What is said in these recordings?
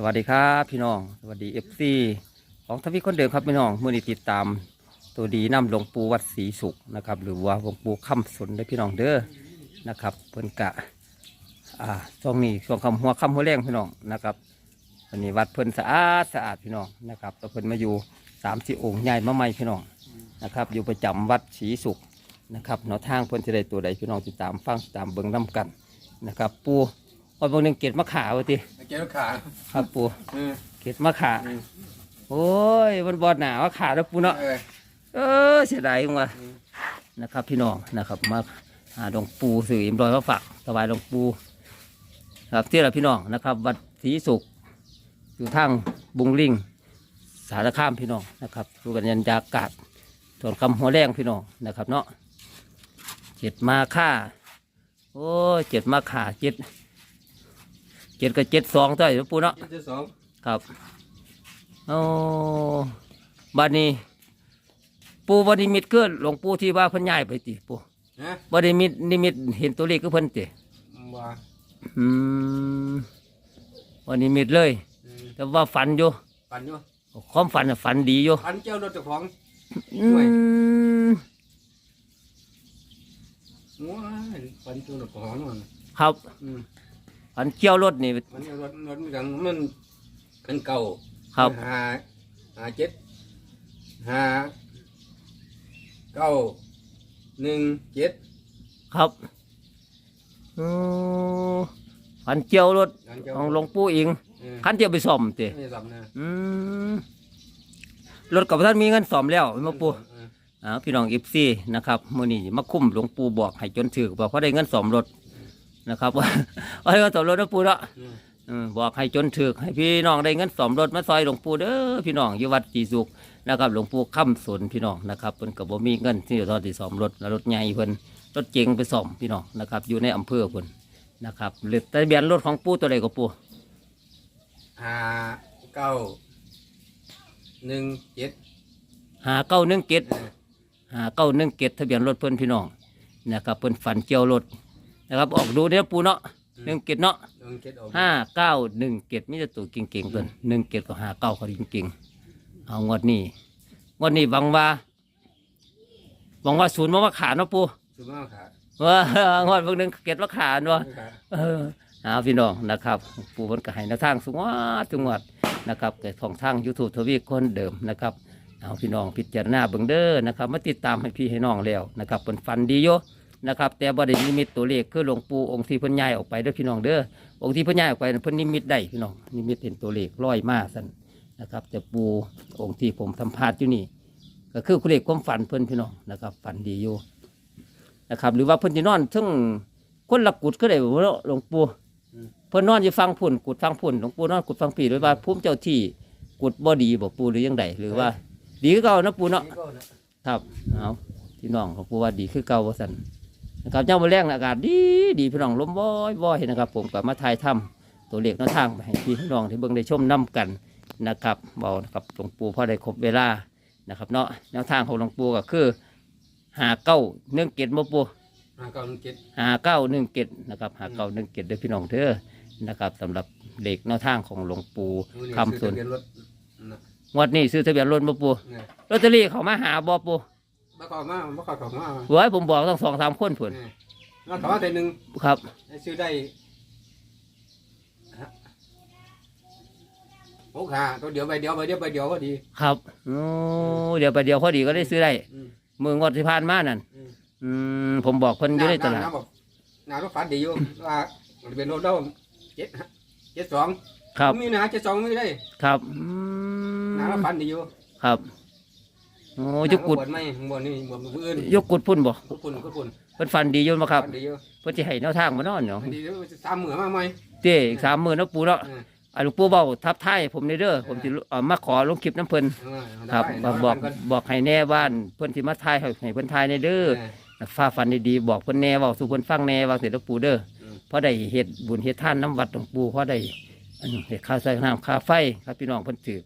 สวัสดีครับพี่น้อง สวัสดีเอฟซีของทวีคนเดิมครับพี่น้องมื่อนี้ติดตาม ตัวดีน้ำหลวงปู่วัดศรีสุขนะครับ หรือว่าหลวงปู่คำสนได้พี่น้องเด้อนะครับเพิ่นกะอ่าช่วงนี้ช่วงคำหัวคำหัวแรงพี่น้องนะครับวันนี้วัดเพิ่นสะอาดสะอาดพี่น้องนะครับแล้วเพิ่นมาอยู่สามสี่องค์ใหญ่มาใหม่พี่น้องนะครับ อยู่ประจำวัดศรีสุขนะครับแนวทางเพิ่นจะได้ตัวใดพี่น้องติดตามฟังตามเบิ่งน้กันนะครับ ปู วันบางหนึ่งเกตมะขาวะติเจ้าขาครับปูเออเกตมะขาอืมโอ้ยมันบอดหนาวขาแล้วปูเนาะเออเออเสียดายจังวะอืมนะครับ พี่น้องนะครับมาหาหลวงปู่สื่ออิมรอยมาฝากถวายหลวงปู่ครับที่เราพี่น้องนะครับ วัดศรีสุขอยู่ทางบุงลิงสารคามพี่น้องนะครับดูกันยันยากาศส่วนคำหัวแรงพี่น้องนะครับเนาะเจ็ดมาค่าโอ้ยเจ็ดมาขาเจ็ด เจ็ดกับเจ็ดสองเท่าไหร่ปูเนาะเจ้าสองครับโอ้บัดนี้ปูบไดิมิตเกิดหลวงปู่ที่ว่าเพิ่นย้ายไปติปูฮะบไดิมิตนิมิตเห็นตัวเลขก็เพิ่นติว่าอืมบไดิมิตเลยอืมแต่ว่าฝันอยู่ปันอยู่ความฝันน่ะฝันดีอยู่ปันเจ้ารถเจ้าของอืด้วยมว้ายปันเจ้ารถเจ้าของนั่นครับ อืมฝันเกี่ยวรถนี่ มันเอารถรถมันกันมันมันเก่าครับ หาหาเจ็ดหาเก้าหนึ่งเจ็ดครับอืมฝันเกี่ยวรถหลังเจ้าของหลวงปู่อิงเออคันเดียวไปซ่อมติไม่สับนะอืมรถกับท่านมีเงินซ่อมแล้วแม่นบ่ปู่ เอออ่าพี่น้องอิฟซีนะครับมื่อนี้มาคุ้มหลวงปู่บอกให้จนถือบอกเขาได้เงินสมรถ นะครับว่าว่าได้เงินสมรถนะปู่เนาะอืมอืมบอกให้จนถือให้พี่น้องได้เงินสมรถมาซอยหลวงปู่เด้อพี่น้องอยู่วัดจีสุกนะครับหลวงปู่ค้ำสนพี่น้องนะครับเพิ่นก็บ่มีเงินที่จะทอดที่สมรถแล้วรถใหญ่เพิ่นรถเจ๋งไปซ่อมพี่น้องนะครับ อยู่ในอำเภอเพิ่นนะครับหรือทะเบียนรถของปู่ตัวใดก็ปู่หาเก้าหนึ่งเจ็ดหาเก้าหนึ่งเกตเออหาเก้าหนึ่งเกตทะเบียนรถเพิ่นพี่น้องนะครับเพิ่นฝันเกี่ยวรถ นะครับออกดูเด้อปู่เนาะหนึ่งเกตเนาะหนึ่งเจ็ดออกห้าเก้าหนึ่งเกตมิจะตัวเก่งๆเพิ่นหนึ่งเกตก็ห้าเก้าเขาจริงๆเอางวดนี้งวดนี้หวังว่าหวังว่าศูนย์มาว่าขาเนาะปูสุดมากขาดว่างวดเพิ่งหนึ่งเกตว่าขาเนาะ ขาดเออเอาพี่น้องนะครับปูเพิ่นก็ให้แนวทางสูงวัดจังหวัดนะครับเกิดของทางยูทูบทวีคนเดิมนะครับเอาพี่น้องพิจารณาเบิ่งเด้อนะครับมาติดตามให้พี่ให้น้องแล้วนะครับเพิ่นฟันดีโย นะครับ แต่บ่ได้นิมิตตัวเลขคือหลวงปู่องค์ที่เพิ่นย้ายออกไปเด้อพี่น้องเด้อองค์ที่เพิ่นย้ายออกไปนั้นเพิ่นนิมิตได้พี่น้องนิมิตเห็นตัวเลขลอยมาสั่นนะครับแต่ปูองค์ที่ผมทำพาดอยู่นี่ ก็คือคุณเลขความฝันเพิ่นพี่น้องนะครับฝันดีอยู่นะครับ หรือว่าเพิ่นจะนอนซึ่งคนละกุดก็ได้บ่เนาะหลวงปู่เพิ่นนอนอยู่ฟังพุ่นกุดฟังพุ่นหลวงปู่นอนกุดฟังปีด้วยว่าภูมิเจ้าที่กุดบ่ดีบ่ปู่หรือยังไดหรือว่า ดีคือเก่านะปู่เนาะนี่ก็นะครับเอาพี่น้องของปู่ว่าดีคือเก่าว่าซั่น นะครับเจ้ามาแรงน่ะอากาศดีดีพี่น้องลมบ่อยบ่อยนะครับ ผมก็มาถ่ายทำตัวเลขแนวทางไปให้พี่น้องที่เบิ่งได้ชมนํกันนะครับเบานะครับหลวงปู่พอได้ครบเวลานะครับเนาะแนวทางของหลวงปู่ก็คือหาเก้าเนื่องเกตบ่ปู่ห้าเก้าหนึ่งเจ็ดหาเก้าหนึ่งเกตนะครับหาเก้าหนึ่งเกตเด้อพี่น้องเด้อนะครับสำหรับเด็กแนวทางของหลวงปู่คำส่วนทะเบียนรถนะงวดนี้ซื้อทะเบียนรถมาปูเนี่ยลอตเตอรี่เขามาหาบอปู บ้าขอมาบ้าขอขอมาเว้ยผมบอกต้องสองสามคนผลเนี่ยมาขอแต่หนึ่งครับได้ซื้อได้ฮะหกห้าตัวเดียวใบเดียวใบเดียวใบเดียวก็ดี ครับโอ้เดี๋ยวไปเดียวพอดีก็ได้ซื้อได้อืมมืองวดที่ผ่านมานั่นอืมอืมผมบอกคนอยู่ในตลาดน้ำบอกน้ำรถฝันดีอยู่ว่าทะเบียนรถเราเจ็ดเจ็ดสองครับมีนะเจ็ดสองไม่ได้ ครับอืน้ำรถมฝันดีอยู่ครับ โอ้ยกกุดบวชไม่บวชนี่บวชมืออื่นยกกุดพุ่นบ่คุปุ่นคุปุ่นเพิ่นฟันดีอยู่มาครับฝันดีอยู่เพิ่นจะให้แนวทางมานอนเนาะฝันดีอยู่สามหมื่นมากไหมเต้อีกสามหมื่นนะปูเนาะเอออะหลวงปู่เบาทับท้ายผมในเด้อผมจะเอามาขอลงคลิปน้ำเพิ่นเออครับได้บอกได้บอกบอกให้แน่บ้านเพิ่นสิมาทายให้ให้เพิ่นทายในเด้อเออฟ้าฟันดีๆบอกเพิ่นแน่เว้าสู่เพิ่นฟังแน่ว่าเสร็จแล้วปู่เด้ออมเพราะได้เฮ็ดบุญเฮ็ดทานน้ำวัดหลวงปู่เพราะได้อันเฮ็ดค่าใช้น้ำค่าไฟครับพี่น้องเพิ่นถือ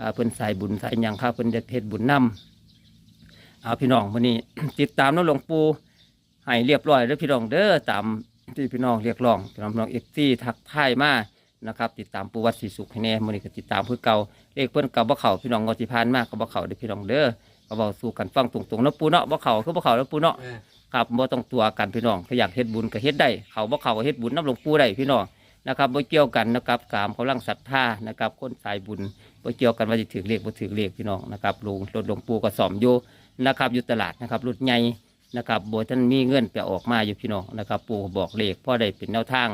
อ่าเพิ่นสายบุญสายหยังค่าเพิ่นจะเฮ็ดบุญนำ เอาพี่น้องวันนี้ ติดตามน้องหลวงปู่ให้เรียบร้อยแล้วพี่น้องเด้อตามที่พี่น้องเรียกร้องพี่น้องพี่น้องเอฟซีทักทายมานะครับ ติดตามปูวัดศรีสุขให้แน่มื้อนี้ก็ติดตามเพื่อเก่าเลขเพิ่นเก่าบ่เข้าพี่น้องงวดที่ผ่านมาก็บ่เข้าเด้อพี่น้องเด้อก็เว้าสู่กันฟังตรงๆเนาะปูเนาะบ่เข้าคือบ่เข้าแล้วปูเนาะเออครับบ่ต้องตัวกันพี่น้องถ้าอยากเฮ็ดบุญก็เฮ็ดได้เขาบ่เข้าก็เฮ็ดบุญนํหลวงปู่ได้พี่น้องนะครับบ่เกี่ยวกันนะครับกามกำลังศรัทธานะครับคนสายบุญบ่เกี่ยวกันว่าสิถือเลขบ่ถือเลขพี่น้องนะครับลงรถหลวงปู่ก็ซ่อมอยู่ นะครับอยู่ตลาดนะครับรถใหญ่นะครับบ่ท่านมีเงินไปออกมาอยู่พี่น้องนะครับ ปู่บอกเลขพ่อได้เป็นแนวทาง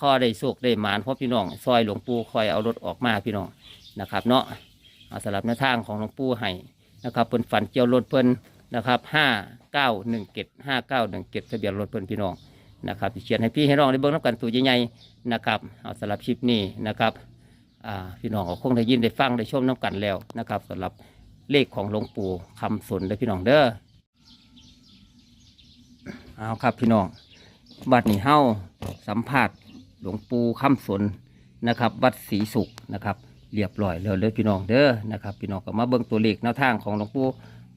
ข้อได้โชคได้หมานเพราะพี่น้องซอยหลวงปู่คอยเอารถออกมาพี่น้องนะครับ เนาะเอาสลับแนวทางของหลวงปู่ให้นะครับเพิ่นฝันเกี่ยวรถเพิ่นนะครับห้าเก้าหนึ่งเจ็ดห้าเก้าหนึ่งเจ็ดทะเบียนรถเพิ่นพี่น้องนะครับเขียนให้พี่ให้น้องได้เบิ่งน้ำกันตัวใหญ่ๆนะครับเอาสลับคลิปนี้นะครับพี่น้องก็คงได้ยินได้ฟังได้ชมน้ำกันแล้วนะครับสำหรับ เลขของหลวงปู่คำสนเลยพี่น้องเด้อเอาครับพี่น้องบัดนี้เฮาสัมผัสหลวงปู่คำสนนะครับ วัดศรีสุขนะครับเรียบร้อยแล้วเลยพี่น้องเด้อนะครับพี่น้องก็มาเบิ่งตัวเลขแนวทางของหลวงปู่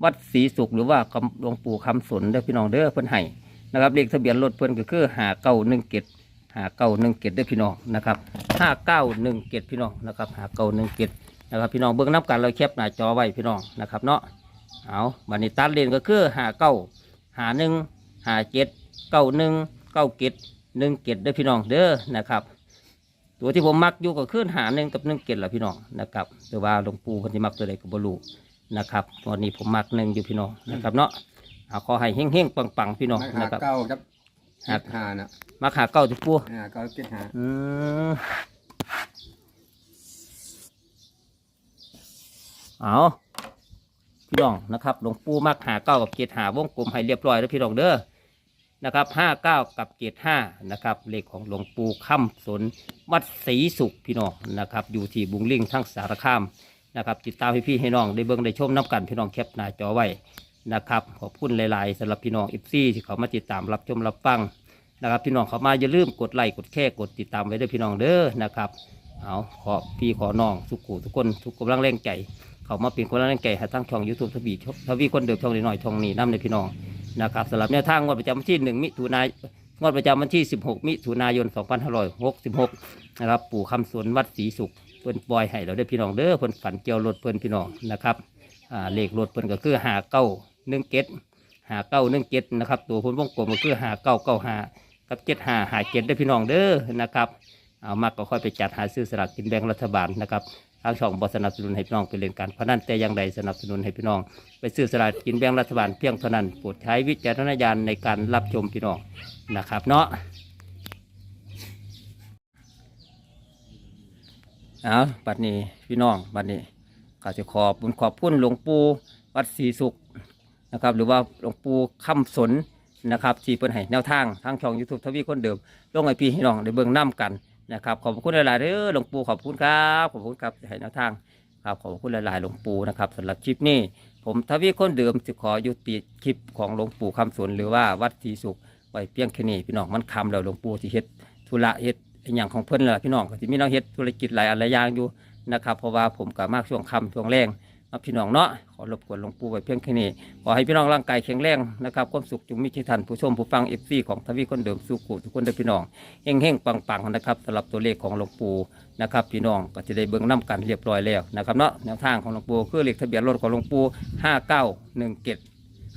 วัดศรีสุขหรือว่าหลวงปู่คำสนเด้อพี่น้องเด้อเพิ่นให้นะครับเลขทะเบียนรถเพิ่นก็คือหาเก้าหนึ่งเกตหาเก้าหนึ่งเกตเด้อพี่น้องนะครับห้าเก้าหนึ่งเกตพี่น้องนะครับหาเก้าหนึ่งเกต นะครับพี่น้องเบิ่งนับกันเราแคปหน้าจอไว้พี่น้องนะครับเนาะเอาบันนี้ตัดเลนก็คือหาเก้าหาหนึ่งหาเจ็ดเก้าหนึ่งเก้าเกตหนึ่งเกตได้อพี่น้องเด้อนะครับ ตัวที่ผมมักอยู่ก็คือหาหนึ่งกับหนึ่งเกตแหละพี่น้องนะครับแต่ว่าหลวงปู่คนที่มักตัวใดก็บรูนะครับวันนี้ผมมักหนึ่งอยู่พี่น้องนะครับเนาะเอาขอให้เฮ้งๆปังๆพี่น้องมาหานะครับเก้าครับครัเจ็บดห้าน่ะมาขาเก้าที่ปูหาเก้าเจ็ดห้าอืม เอาพี่น้องนะครับหลวงปู่มักหาเก้ากับเกตหาวงกลมให้เรียบร้อยแล้วพี่น้องเด้อนะครับห้าเก้ากับเจ็ดห้านะครับเลขของหลวงปู่ค่ำสนวัดศรีสุขพี่น้องนะครับ อยู่ที่บุงลิงทั้งสารคามนะครับติดตามให้พี่ให้น้องได้เบิ่งได้ชมน้ำกันพี่น้องแคปหน้าจอไว้นะครับขอบคุณหลายๆสำหรับพี่น้องอิฟซี่ที่เขามาติดตามรับชมรับฟังนะครับพี่น้องเขามาอย่าลืมกดไลค์กดแค่กดติดตามไว้ด้วยพี่น้องเด้อนะครับเอาขอพี่ขอน้องสุขุทุกคนทุกกำลังแรงใจ เขามาเป็นคนละแรงใจให้ทั้งช่องยูทูบทวีทวีคนเดิมช่องน้อยช่องนี้น้ำในพี่น้องนะครับสำหรับแนวทางงวดประจำวันที่1มิถุนายนงวดประจำวันที่ 16 มิถุนายน 2566 นะครับ ปู่คำสวนวัดศรีสุขเพิ่นปล่อยให้เราได้พี่น้องเด้อเพิ่นฝันเกี่ยวรถเพิ่นพี่น้องนะครับอ่าเลขรถเพิ่นก็คือหาเก้าหนึ่งเจ็ดหาเก้าหนึ่งเจ็ดนะครับ ตัวเพิ่นวงกลมก็คือหาเก้าเก้าหากับเจ็ดหาหาเจ็ดได้พี่น้องเด้อนะครับเอามากก็ค่อยไปจัดหาซื้อสลากกินแบ่งรัฐบาลนะครับ ทางช่องบสนับสนุนให้พี่น้องไปเล่นการพนันแต่อย่างใดสนับสนุนให้พี่น้อง ไปซื้อสลากกินแบ่งรัฐบาลเพียงเท่านั้นโปรดใช้วิจารณญาณในการรับชมพี่น้องนะครับเนาะเอาบัดนี้พี่น้องบัดนี้ก็จะขอบบุญขอบคุณหลวงปู่วัดศรีสุขนะครับ หรือว่าหลวงปู่คำสนนะครับที่เปิดให้แนวทางทางช่องยูทูบทวีคนเดิมลงไอพีให้น้องได้เบิ่งน้กัน นะครับขอบคุณหลายๆเด้อหลวงปู่ขอบคุณครับขอบคุณครับที่ให้แนวทางครับขอบคุณหลายๆหลวงปู่นะครับสำหรับคลิปนี้ ผมทวีคนเดิมจะขอยุติคลิปของหลวงปู่คำสนหรือว่าวัดศรีสุขไว้เพียงแค่นี้พี่น้องมันคำแล้วหลวงปู่ที่เฮ็ดธุระเฮ็ดอย่างของเพิ่อนแหละพี่น้องก็จะมีน้องเฮ็ดธุรกิจหลายอันหลายอย่างอยู่นะครับเพราะว่าผมก็มากช่วงคำช่วงแรง มาพี่น้องเนาะขอรบกวนหลวงปู่ไว้เพียงแค่นี้ขอให้พี่น้องร่างกายแข็งแรงนะครับความสุขจงมีที่ท่านผู้ชมผู้ฟังเอฟซีของทวีคนเดิมสุขุทุกคนเด้อพี่น้องเฮงเฮงๆปังๆนะครับสำหรับตัวเลขของหลวงปู่นะครับพี่น้องก็จะได้เบิ้งน้กันเรียบร้อยแล้วนะครับเนาะแนวทางของหลวงปู่คือเลขทะเบียนรถของหลวงปู่ห้าเก้าหนึ่งเจ็ด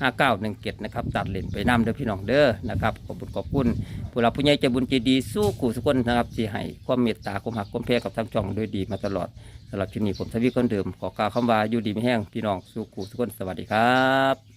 ห้าเก้าหนึ่งเจ็ดนะครับตัดเลนไปน้ำเด้อพี่น้องเด้อนะครับขอบคุณขอบคุณผู้รับผู้ใหญ่ใจบุญใจดีสู้ขู่สุกคนนะครับที่ให้ความเมตตาความหักความแพ้กับทางช่องโดยดีมาตลอดสำหรับที่นี้ผมทวีคนเดิมขอกล่าวคำว่าอยู่ดีไม่แห้งพี่น้องสู้ขู่สุกคนสวัสดีครับ